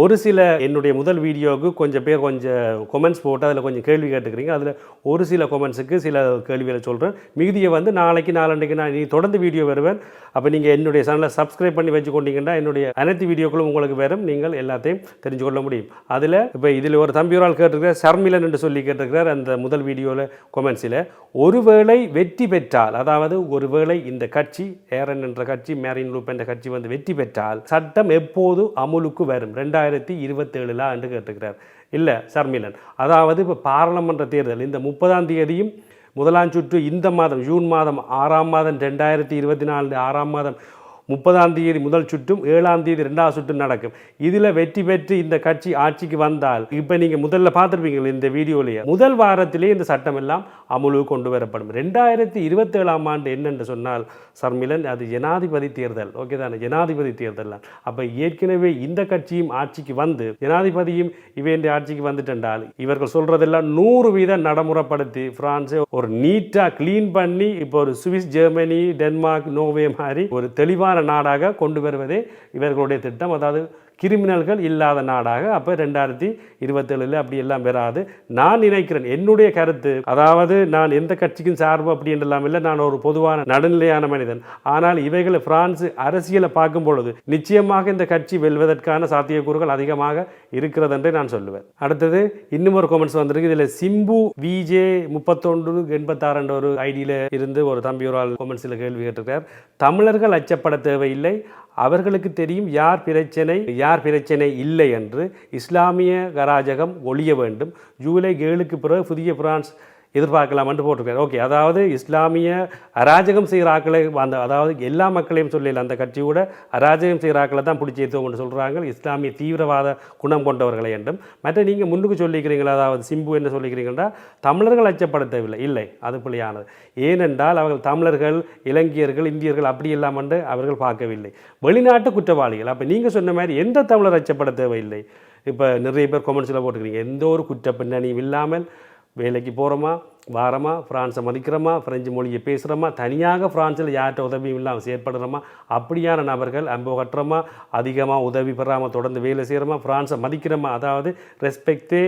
ஒரு சில என்னுடைய முதல் வீடியோவுக்கு கொஞ்சம் பேர் கொஞ்சம் கொமெண்ட்ஸ் போட்டு அதில் கொஞ்சம் கேள்வி கேட்டுக்கிறீங்க. அதில் ஒரு சில கொமெண்ட்ஸுக்கு சில கேள்விகளை சொல்கிறேன் மிகுதியை வந்து நாளைக்கு நாளன்றைக்கு நான் நீ தொடர்ந்து வீடியோ வருவேன். அப்போ நீங்கள் என்னுடைய சேனலை சப்ஸ்கிரைப் பண்ணி வச்சுக்கொண்டீங்கன்னா என்னுடைய அனைத்து வீடியோக்களும் உங்களுக்கு வரும். நீங்கள் எல்லாத்தையும் தெரிஞ்சு கொள்ள முடியும். அதில் இப்போ இதில் ஒரு தம்பியோரால் கேட்டிருக்கிறார். சர்மிலன் என்று சொல்லி கேட்டிருக்கிறார் அந்த முதல் வீடியோவில் கொமெண்ட்ஸில் ஒருவேளை வெற்றி பெற்றால் அதாவது ஒருவேளை இந்த கட்சி ஏரன் என்ற கட்சி மேரின் லூப் என்ற கட்சி வந்து வெற்றி பெற்றால் சட்டம் எப்போது அமுலுக்கு வரும்? ரெண்டாயிரத்தி இருபத்தேழுல என்று கேட்டுக்கிறார் இல்லை சர்மிலன் அதாவது இப்போ பாராளுமன்ற தேர்தல் இந்த முப்பதாம் தேதியும் முதலாம் சுற்று இந்த மாதம் ஜூன் மாதம் ஆறாம் மாதம் ரெண்டாயிரத்தி இருபத்தி நாலு ஆறாம் மாதம் முப்பதாம் தேதி முதல் சுற்றும் ஏழாம் தேதி ரெண்டாவது சுற்றும் நடக்கும். இதில் வெற்றி பெற்று இந்த கட்சி ஆட்சிக்கு வந்தால் இப்போ நீங்கள் முதல்ல பார்த்துருப்பீங்க இந்த வீடியோலேயே முதல் வாரத்திலே இந்த சட்டம் எல்லாம் அமுலுக்கு கொண்டு வரப்படும். ரெண்டாயிரத்தி இருபத்தேழாம் ஆண்டு என்னென்று சொன்னால் சர்மிலன் அது ஜனாதிபதி தேர்தல். ஓகே தானே? ஜனாதிபதி தேர்தல் அப்போ ஏற்கனவே இந்த கட்சியும் ஆட்சிக்கு வந்து ஜனாதிபதியும் இவன் ஆட்சிக்கு வந்துட்டென்றால் இவர்கள் சொல்கிறதெல்லாம் நூறு வீதம் நடைமுறைப்படுத்தி பிரான்ஸை ஒரு நீட்டாக க்ளீன் பண்ணி இப்போ ஒரு சுவிஸ் ஜெர்மனி டென்மார்க் நோவே மாதிரி ஒரு தெளிவான நாடாக கொண்டு வருவதே இவர்களுடைய திட்டம். அதாவது கிரிமினல்கள் இல்லாத நாடாக அப்போ ரெண்டாயிரத்தி இருபத்தேழில் அப்படி எல்லாம் பெறாது நான் நினைக்கிறேன் என்னுடைய கருத்து அதாவது நான் எந்த கட்சிக்கும் சார்பு அப்படி இல்லை நான் ஒரு பொதுவான நடுநிலையான மனிதன். ஆனால் இவைகளை பிரான்ஸ் அரசியலை பார்க்கும் பொழுது நிச்சயமாக இந்த கட்சி வெல்வதற்கான சாத்தியக்கூறுகள் அதிகமாக இருக்கிறது என்றே நான் சொல்லுவேன். அடுத்தது இன்னும் ஒரு கமெண்ட்ஸ் வந்திருக்கு. இதில் சிம்பு விஜே முப்பத்தொன்று எண்பத்தாறு என்ற ஒரு ஐடியில் இருந்து ஒரு தம்பி ஒரு ஆள் கேள்வி கேட்டிருக்கிறார் தமிழர்கள் அச்சப்பட தேவையில்லை அவர்களுக்கு தெரியும் யார் பிரச்சனை யார் பிரச்சனை இல்லை என்று இஸ்லாமிய கராஜகம் ஒழிய வேண்டும். ஜூலை ஏழுக்கு பிறகு புதிய பிரான்ஸ் எதிர்பார்க்கலாம்னு போட்டிருக்காரு ஓகே அதாவது இஸ்லாமிய அராஜகம் செய்கிற ஆக்களை அந்த அதாவது எல்லா மக்களையும் சொல்லல அந்த கட்சியோட அராஜகம் செய்கிற ஆக்களை தான் பிடிச்சி ஏற்றுவோம்னு சொல்கிறாங்க இஸ்லாமிய தீவிரவாத குணம் கொண்டவர்களை என்றும். மற்ற நீங்கள் முன்னுக்கு சொல்லிக்கிறீங்களா? அதாவது சிம்பு என்ன சொல்லிக்கிறீங்கன்னா தமிழர்கள் அச்சப்படுத்தவில்லை. இல்லை அது பிள்ளையானது ஏனென்றால் அவர்கள் தமிழர்கள் இலங்கையர்கள் இந்தியர்கள் அப்படி இல்லாமல் என்று அவர்கள் பார்க்கவில்லை. வெளிநாட்டு குற்றவாளிகள் அப்போ நீங்கள் சொன்ன மாதிரி எந்த தமிழர் அச்சப்பட தேவையில்லை இப்போ நிறைய பேர் கொமெண்ட்ஸில் போட்டுக்கிறீங்க எந்த ஒரு குற்ற பின்னணியும் இல்லாமல் வேலைக்கு போகிறோமா வாரமா? ஃப்ரான்ஸை மதிக்கிறோமா? ஃப்ரெஞ்சு மொழியை பேசுகிறோமா தனியாக ஃப்ரான்ஸில் யார்கிட்ட உதவியும் இல்லாமல் செயற்படுறோமா? அப்படியான நபர்கள் அன்பு கட்டுறோமா? அதிகமாக உதவி பெறாமல் தொடர்ந்து வேலை செய்கிறோமா ஃப்ரான்ஸை மதிக்கிறோமா? அதாவது ரெஸ்பெக்டே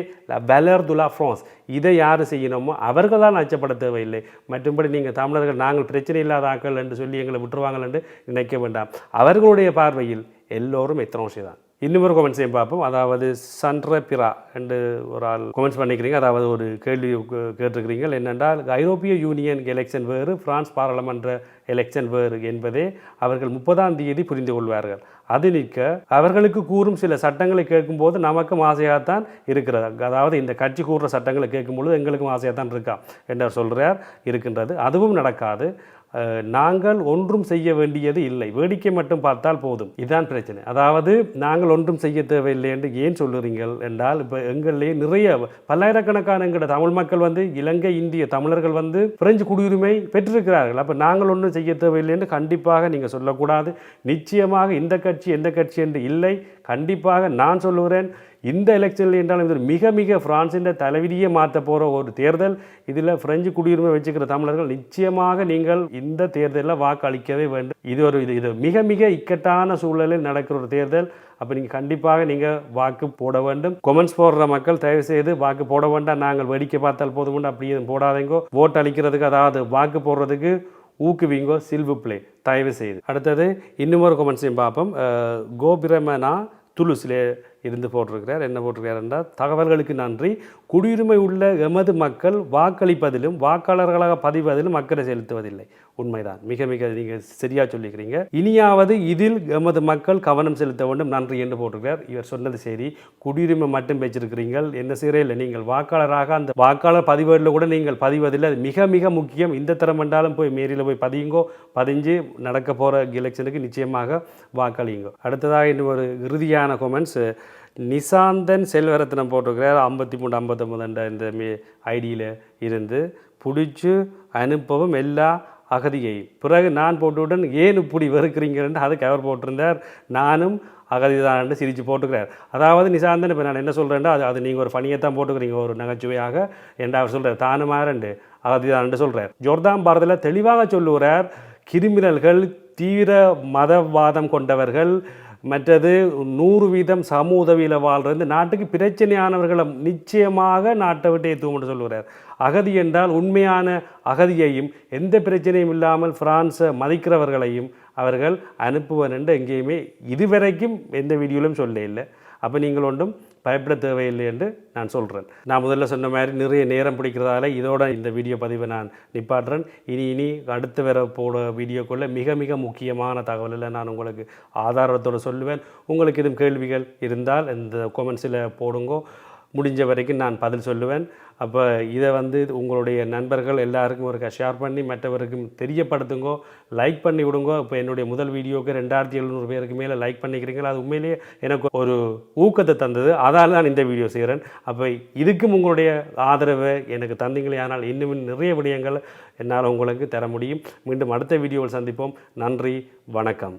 வெலர் துலா ஃப்ரான்ஸ் இதை யார் செய்யணுமோ அவர்கள் தான் அச்சப்பட தேவையில்லை. மற்றும்படி நீங்கள் தமிழர்கள் நாங்கள் பிரச்சனை இல்லாத ஆக்கள் என்று சொல்லி எங்களை விட்டுருவாங்கள் என்று நினைக்க வேண்டாம். அவர்களுடைய பார்வையில் எல்லோரும் எத்தனை தான் இன்னும் ஒரு கொமெண்ட்ஸையும் பார்ப்போம். அதாவது சன்ற பிரா என்று ஒரு ஆள் கொமெண்ட்ஸ் பண்ணிக்கிறீங்க. அதாவது ஒரு கேள்வி கே- கேட்டிருக்கிறீங்க. என்னென்றால் ஐரோப்பிய யூனியன் எலெக்ஷன் வேறு பிரான்ஸ் பாராளுமன்ற எலெக்ஷன் வேறு என்பதே அவர்கள் முப்பதாம் தேதி புரிந்து கொள்வார்கள். அது நிற்க அவர்களுக்கு கூறும் சில சட்டங்களை கேட்கும்போது நமக்கும் ஆசையாகத்தான் இருக்கிறது. அதாவது இந்த கட்சி கூறுற சட்டங்களை கேட்கும்பொழுது எங்களுக்கும் ஆசையாக தான் இருக்கா? என்று சொல்கிறார் இருக்கின்றது. அதுவும் நடக்காது. நாங்கள் ஒன்றும் செய்ய வேண்டியது இல்லை. வேடிக்கை மட்டும் பார்த்தால் போதும். இதுதான் பிரச்சனை. அதாவது நாங்கள் ஒன்றும் செய்ய தேவையில்லை என்று ஏன் சொல்லுறீங்கள் என்றால் இப்போ எங்களிலே நிறைய பல்லாயிரக்கணக்கான எங்களோட தமிழ் மக்கள் வந்து இலங்கை இந்திய தமிழர்கள் வந்து பிரெஞ்சு குடியுரிமை பெற்றிருக்கிறார்கள். அப்போ நாங்கள் ஒன்றும் செய்ய தேவையில்லை என்று கண்டிப்பாக நீங்கள் சொல்லக்கூடாது. நிச்சயமாக இந்த கட்சி எந்த கட்சி என்று இல்லை. கண்டிப்பாக நான் சொல்லுகிறேன் இந்த எலெக்ஷனில் என்றாலும் இது மிக மிக ஃப்ரான்ஸின் தலைவிதியை மாற்ற போகிற ஒரு தேர்தல். இதில் பிரெஞ்சு குடியுரிமை வச்சுக்கிற தமிழர்கள் நிச்சயமாக நீங்கள் இந்த தேர்தலில் வாக்களிக்கவே வேண்டும். இது ஒரு இது இது மிக மிக இக்கட்டான சூழலில் நடக்கிற ஒரு தேர்தல். அப்போ நீங்கள் கண்டிப்பாக நீங்கள் வாக்கு போட வேண்டும். கொமெண்ட்ஸ் போடுற மக்கள் தயவு செய்து வாக்கு போட வேண்டாம். நாங்கள் வேடிக்கை பார்த்தால் போதும் அப்படி எதுவும் போடாதீங்கோ. ஓட்டு அளிக்கிறதுக்கு அதாவது வாக்கு போடுறதுக்கு ஊக்குவிங்கோ சில்வு பிளே தயவு செய்து அடுத்தது இன்னும் ஒரு கொமெண்ட்ஸையும் பார்ப்போம். கோபிரமனா துலுசிலே இருந்து போட்டிருக்கிறார். என்ன போட்டிருக்கிறார் என்றால் தகவல்களுக்கு நன்றி. குடியுரிமை உள்ள எமது மக்கள் வாக்களிப்பதிலும் வாக்காளர்களாக பதிவதிலும் அக்கறை செலுத்துவதில்லை. உண்மைதான். மிக மிக நீங்கள் சரியாக சொல்லிக்கிறீங்க. இனியாவது இதில் எமது மக்கள் கவனம் செலுத்த வேண்டும். நன்றி என்று போட்டிருக்கிறார். இவர் சொன்னது சரி. குடியுரிமை மட்டும் வச்சிருக்கிறீர்கள் என்ன சிறையில் நீங்கள் வாக்காளராக அந்த வாக்காளர் பதிவேடில் கூட நீங்கள் பதிவதில்லை. அது மிக மிக முக்கியம். இந்த தரம் என்றாலும் போய் மேரியில் போய் பதியுங்கோ பதிஞ்சு நடக்க போகிற எலெக்ஷனுக்கு நிச்சயமாக வாக்களியுங்கோ. அடுத்ததாக இன்னும் ஒரு இறுதியான கொமெண்ட்ஸ் நிசாந்தன் செல்வரத்னம் போட்டிருக்கிறார். ஐம்பத்தி மூணு ஐம்பத்தொம்பதுன்ற இந்த மே ஐடியில் இருந்து பிடிச்சி அனுப்பவும் எல்லா அகதியையும். பிறகு நான் போட்டுவிட்டேன் ஏன் இப்படி வெறுக்கிறீங்கன்னு அது கவர் போட்டிருந்தார். நானும் அகதிதான் சிரித்து போட்டுக்கிறார். அதாவது நிசாந்தன் இப்போ நான் என்ன சொல்கிறேன்டா அது அது நீங்கள் ஒரு ஃபனியை தான் போட்டுக்கிறீங்க ஒரு நகைச்சுவையாக என்று அவர் சொல்கிறார் தானுமாறண்டு அகதிதான் சொல்கிறார் ஜோர்தான் பாரதில் தெளிவாக சொல்லுகிறார் கிரிமினல்கள் தீவிர மதவாதம் கொண்டவர்கள் மற்றது நூறு வீதம் சமூக உதவியில் வாழ்றது நாட்டுக்கு பிரச்சனையானவர்களை நிச்சயமாக நாட்டை விட்டு ஏற்றுவோம்னு சொல்கிறார் அகதி என்றால் உண்மையான அகதியையும் எந்த பிரச்சனையும் இல்லாமல் பிரான்ஸை மதிக்கிறவர்களையும் அவர்கள் அனுப்புவர் என்று எங்கேயுமே இதுவரைக்கும் எந்த வீடியோவிலும் சொல்ல இல்லை. அப்போ நீங்கள் ஒன்றும் பயப்பட தேவையில்லை என்று நான் சொல்கிறேன் நான் முதல்ல சொன்ன மாதிரி நிறைய நேரம் பிடிக்கிறதால இதோட இந்த வீடியோ பதிவை நான் நிப்பாட்டுறேன். இனி இனி அடுத்து வர போட வீடியோக்குள்ளே மிக மிக முக்கியமான தகவலில் நான் உங்களுக்கு ஆதாரத்தோடு சொல்லுவேன். உங்களுக்கு எதுவும் கேள்விகள் இருந்தால் இந்த கொமெண்ட்ஸில் போடுங்கோ. முடிஞ்ச வரைக்கும் நான் பதில் சொல்லுவேன். அப்போ இதை வந்து உங்களுடைய நண்பர்கள் எல்லாருக்கும் ஒரு ஷேர் பண்ணி மற்றவருக்கும் தெரியப்படுத்துங்கோ லைக் பண்ணி விடுங்கோ. இப்போ என்னுடைய முதல் வீடியோவுக்கு ரெண்டாயிரத்தி எழுநூறு பேருக்கு மேலே லைக் பண்ணிக்கிறீங்களா? அது உண்மையிலேயே எனக்கு ஒரு ஊக்கத்தை தந்தது. அதால் தான் இந்த வீடியோ செய்கிறேன் அப்போ இதுக்கும் உங்களுடைய ஆதரவை எனக்கு தந்தீங்களே. ஆனால் இன்னும் நிறைய விடயங்கள் என்னால் உங்களுக்கு தர முடியும். மீண்டும் அடுத்த வீடியோவில் சந்திப்போம். நன்றி வணக்கம்.